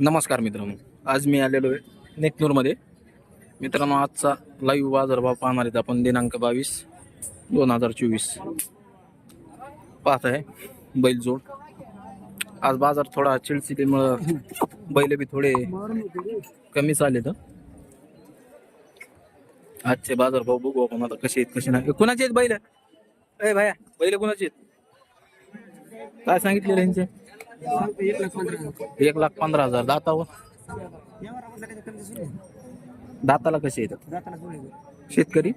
नमस्कार मित्रांनो. आज मी आलेलो आहे नेकनूरमध्ये मित्रांनो आजचा लाईव्ह बाजारभाव पाहणार आहेत आपण. दिनांक बावीस दोन हजार चोवीस. पाहत आहे बैलजोड आज बाजार थोडा चिडचिडीमुळं बैल बी थोडे कमी चालले तर आजचे बाजारभाव बघू आपण आता कसे आहेत कसे नाही. कुणाचे आहेत बैल? ए भाया. बैल कुणाचे आहेत? काय सांगितले त्यांचे एक लाख पंधरा हजार. दातावर? दाताला कसे येतात? शेतकरी?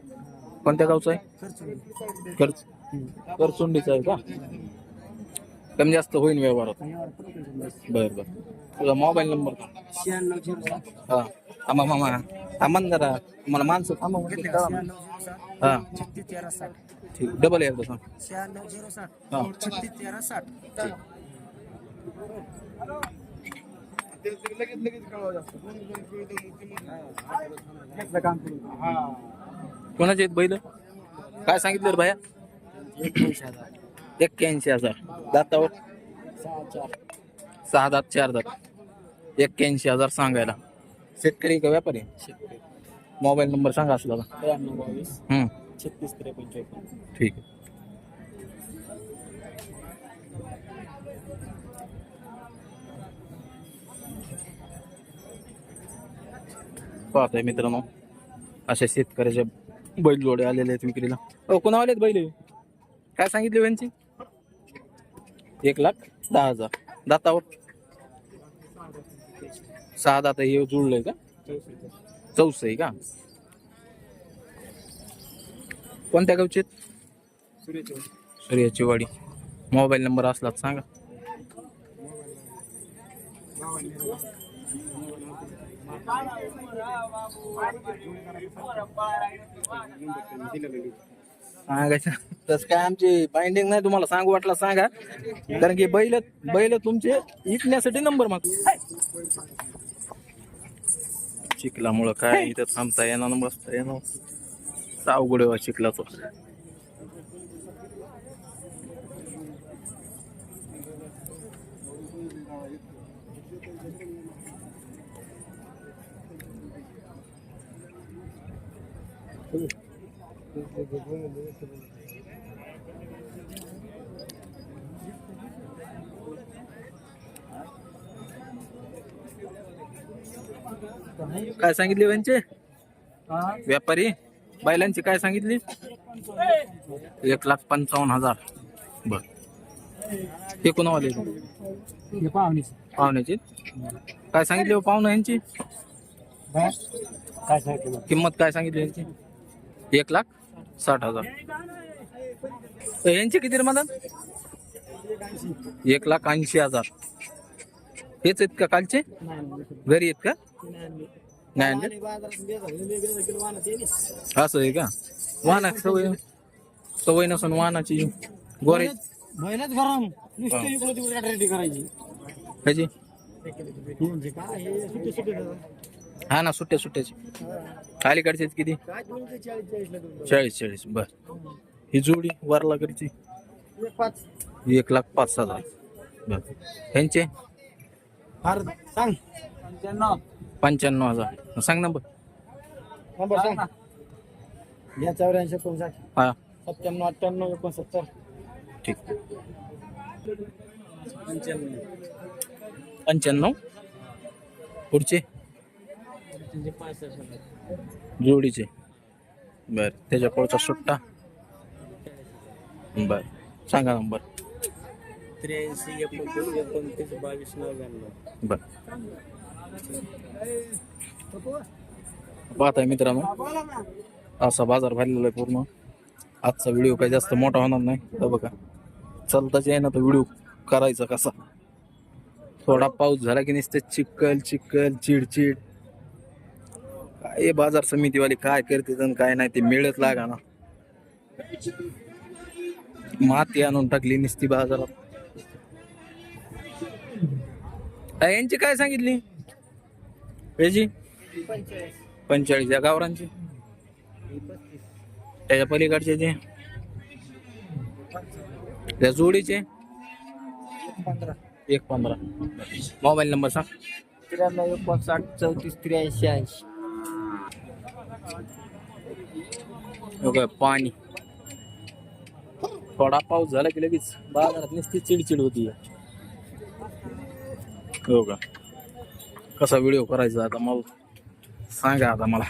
कोणत्या गावचा आहे? खर्च. करचुंडीचा आहे का? कमी जास्त होईल व्यवहारात. बर बर. तुझा मोबाईल नंबर हा. थांबा मामा थांबा. ना जरा. मला माणसं थांबा हा छत्तीस तेरा साठ ठीक. डबल एकदा सांग. शहाण्णव हा कोणाचे आहेत बैल? काय सांगितलं रे भाया? एक्क्याऐंशी हजार. दातावर सहा दात चार दात. एक्क्याऐंशी हजार सांगायला. शेतकरी का व्यापारी? मोबाईल नंबर सांगा असला का त्र्याण्णव बावीस. हम्म, छत्तीस त्रेपन्न चोपन्न. ठीक आहे. पाहताय मित्रांनो. अशा शेतकऱ्याच्या बैल जोडे आलेले आहेत विक्रीला. हो कोणा आलेत बैल? काय सांगितले यांची? एक लाख दहा हजार. दातावर? सहा दाता हे जुळलंय का? चौस आहे का? कोणत्या गावचे सूर्याची वाडी मोबाईल नंबर असला तर सांगा. सांगायचं. काय आमची बाइंडिंग नाही तुम्हाला सांगू वाटलं सांगा. कारण की बैल बैल तुमचे इकण्यासाठी नंबर माग चिखलामुळं काय इथं थांबता येणार न बसता येणार. अवघड आहे चिखलाचं. काय सांगितले यांचे व्यापारी? बैलांची काय सांगितली? एक लाख पंचावन्न हजार. बर. ते कोणावाले? पाहुण्याची. काय सांगितले हो पाहुणा यांची? काय सांगितलं? किंमत काय सांगितली यांची? एक लाख साठ हजार. यांचे किती रे एक लाख ऐंशी हजार. हेच आहेत का कालचे? घरी आहेत का? नाही आणले? असं आहे का? वाहना सवय सवय नसून वाहनाची गोरे गरम. नुसतं करायची. ह्याची? हे सुट्टी सुट्टी ना सुट्ट्या सुट्ट्याची. अलीकडचे आहेत किती? काय दोनशे चाळीस चाळीसला चाळीस. चाळीस बर. ही जोडी वारला करची एक पाच एक लाख पाच हजार. बर. ह्यांचे? फार सांग. पंच्याण्णव पंच्याण्णव हजार सांग नंबर. नंबर सांग. या चौऱ्याऐंशी एकोणसाठ. हा. सत्त्याण्णव अठ्ठ्याण्णव एकोणसत्तर. ठीक. पंच्याण्णव पंच्याण्णव. पुढचे? त्यांचे पासष्ट जोडीचे. बर त्याच्या पुढचा सुट्टा? बर सांगा नंबर. त्र्याऐंशी एकोणतीस एकोणतीस बावीस नव्याण्णव. बर. पाहताय मित्रांनो असा बाजार भरलेला आहे पूर्ण. आजचा व्हिडिओ काही जास्त मोठा होणार नाही तर बघा. चालताच आहे ना तर व्हिडिओ करायचा कसा. थोडा पाऊस झाला की नुसतं चिक्कल चिक्कल चिडचिड. काय बाजार समितीवाले काय करते आणि काय नाही ते मिळत लागा ना माती आणून टाकली नुसती बाजारात. यांची काय सांगितली? याची पंचेचाळीस. या गावरांची त्याच्या पलीकडचे जे? त्या जोडीचे? पंधरा एक पंधरा. मोबाईल नंबर सांग. त्र्याण्णव एकोणसाठ चौतीस त्र्याऐंशी ऐंशी. हो पाणी. थोडा पाऊस झाला की लगेच बाजारात नुसती चिडचिड होती. हो का? कसा व्हिडिओ करायचा आता मला? सांगा आता मला.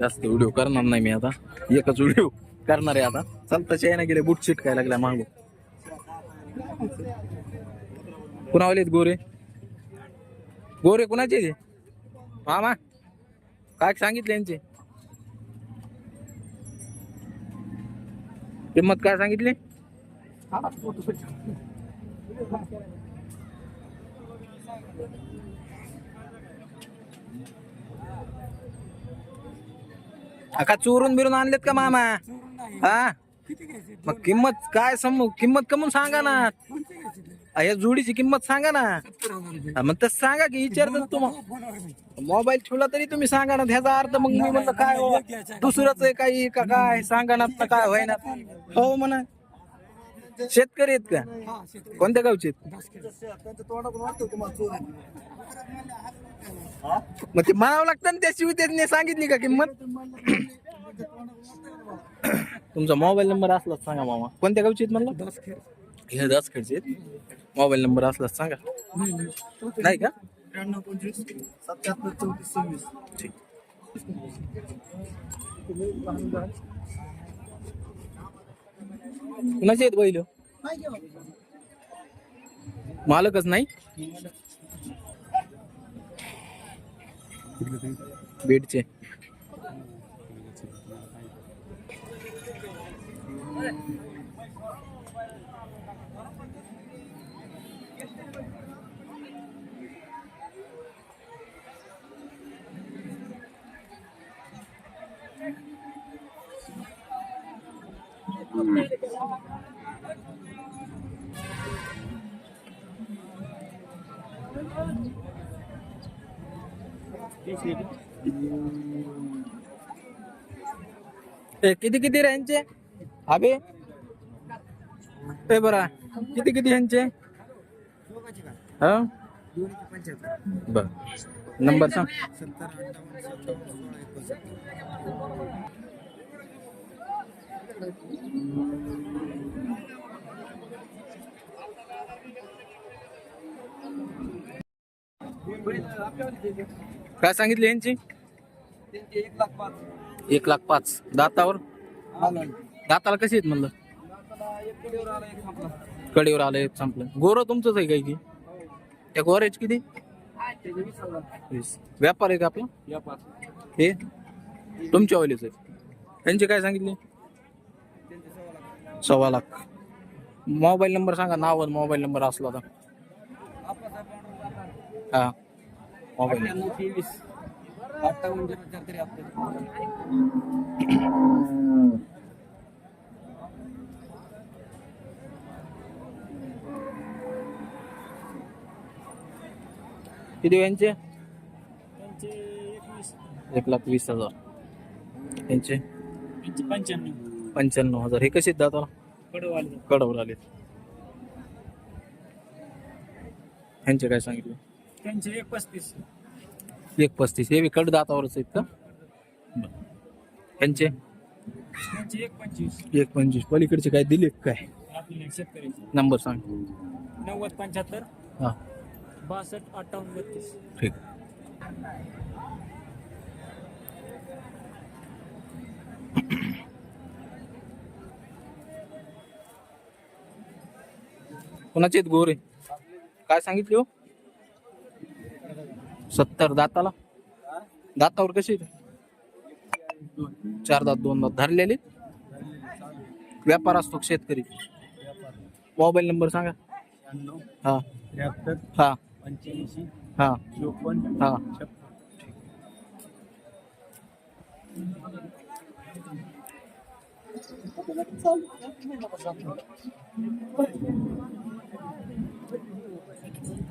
जास्त व्हिडिओ करणार नाही मी आता. एकच व्हिडिओ करणार आहे आता. चालताच यायला गेले बुट चिटकाय लागला मागू. कुणावले गोरे? गोरे कुणाचे? मामा? काय सांगितले यांचे? किंमत काय सांगितली? का चोरून बिरून आणलेत का मामा? हा? मग किंमत काय सम किंमत कमून सांगा ना. या जोडीची किंमत सांगा ना. हा, मग तसं सांगा की विचारतो तुम्हाला मोबाईल ठेवला तरी तुम्ही सांगा ना त्याचा अर्थ मग मी म्हणलं काय हो, दुसरंच आहे काही का काय? सांगा ना काय होय ना हो म्हणा. शेतकरी आहेत का? कोणत्या गावचे आहेत? मग ते म्हणावं लागतं ना त्याशिवाय त्यांनी सांगितली का किंमत? तुमचा मोबाईल नंबर असलाच सांगा मामा. कोणत्या गावचे आहेत म्हणलं? हे दस खेळचे मोबाईल नंबर असलाच सांगा. नाही का? त्र्याण्णव पंचवीस सत्याहत्तर चौतीस सव्वीस ठीक कुणाचे आहेत बैल? मालकच नाही? बेडचे ए, किती किती रे यांचे अबे ते बरा. किती किती यांचे हा? बर. नंबर सांग. काय सांगितले यांची? एक लाख पाच. एक लाख पाच दातावर? दाताला कशी आहेत म्हणलं? कडेवर आलं एक संपलं. गोरं तुमचंच आहे काय की? त्या गोऱ्याच किती? वीस. व्यापार आहे का आपला? हे? तुमच्या ऑइलीच आहे. त्यांचे काय सांगितले? सव्वा लाख. मोबाईल नंबर सांगा नाव मोबाईल नंबर असला तर. हा. मोबाईल. अठ्ठ्याण्णव तेवीस. अठ्ठावन्न झिरो चार तरी आपलं. किती यांचे? त्यांचे एकवीस. एक लाख वीस हजार. यांचे? त्यांचे पंच्याण्णव. पंच्याण्णव हजार. हे कसे दाता कडवाले. कडवर आले ह्यांचे काय सांगितले? त्यांचे एक पस्तीस. एक पस्तीस. हे बी कड दातावरच आहेत का. ह्यांचे त्यांचे एक पंचवीस. एक पंचवीस. पलीकडचे काय दिले का काय? आपले शेतकरी नंबर सांग. नव्वद पंच्याहत्तर. हा. बासष्ट अठ्ठावन्न बत्तीस. ठीक. कोणाचे आहेत गोरे? काय सांगितले हो? सत्तर दाताला. दातावर कसे आहेत? चार दात दोन दात धरलेले व्यापार असतो शेतकरी. मोबाईल नंबर सांगा. हा. हा. हा. हा.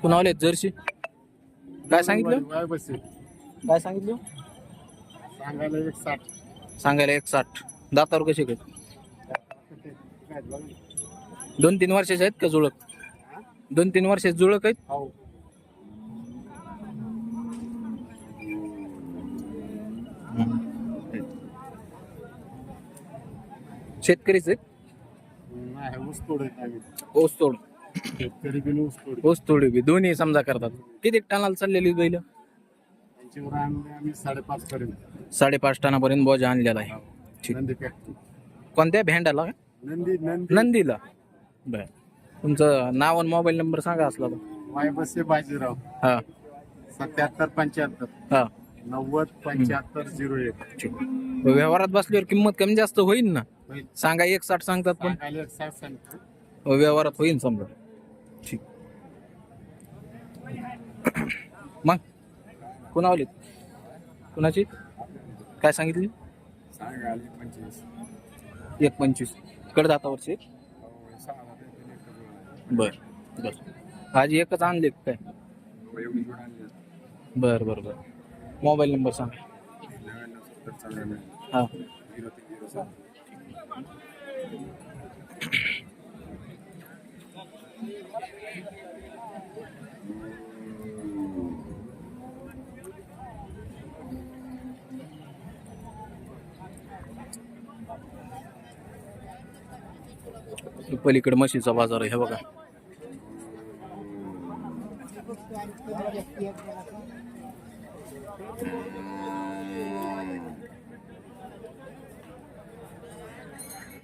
कुणावले जर्सी? काय सांगितलं? काय सांगितलं? सांगायला एक साठ. सांगायला एक साठ. दातावर कसे काय दोन तीन वर्षाचे आहेत का जुळक दोन तीन वर्षात जुळक आहेत? हो. शेतकरीच आहेत? नाही ऊस आम्ही ऊस तोड शेतकरी बिन ऊस तोड ऊस तोडी बी दोन्ही समजा करतात. किती टनाला चाललेली बैल? त्यांच्यावर आणले आम्ही साडेपाच पर्यंत. साडेपाच टनापर्यंत बोजा आणलेला आहे. ठीक. नंदी फॅक्टरी. कोणत्या भेंडाला? का? नंदी नंदी. नंदीला. बर. तुमचं नाव आणि मोबाईल नंबर सांगा असला तर. वाय बसे बाजीराव. हा. सत्याहत्तर पंच्याहत्तर. हा. नव्वद पंच्याहत्तर झिरो एक. ठीक. व्यवहारात बसल्यावर किंमत कमी जास्त होईल ना. सांगा एक साठ सांगतात पण. सांगायला एक साठ सांगतो. व्यवहारात होईल समजा. ठीक. मग कोण आवलीत कोणाची? काय सांगितली? एक पंचवीस इकडे दातावरची बर बर. आज एकच आणले काय? बर बर बर. मोबाईल नंबर सांग. हा. पलीकडे म्हशीचा बाजार आहे हे बघा.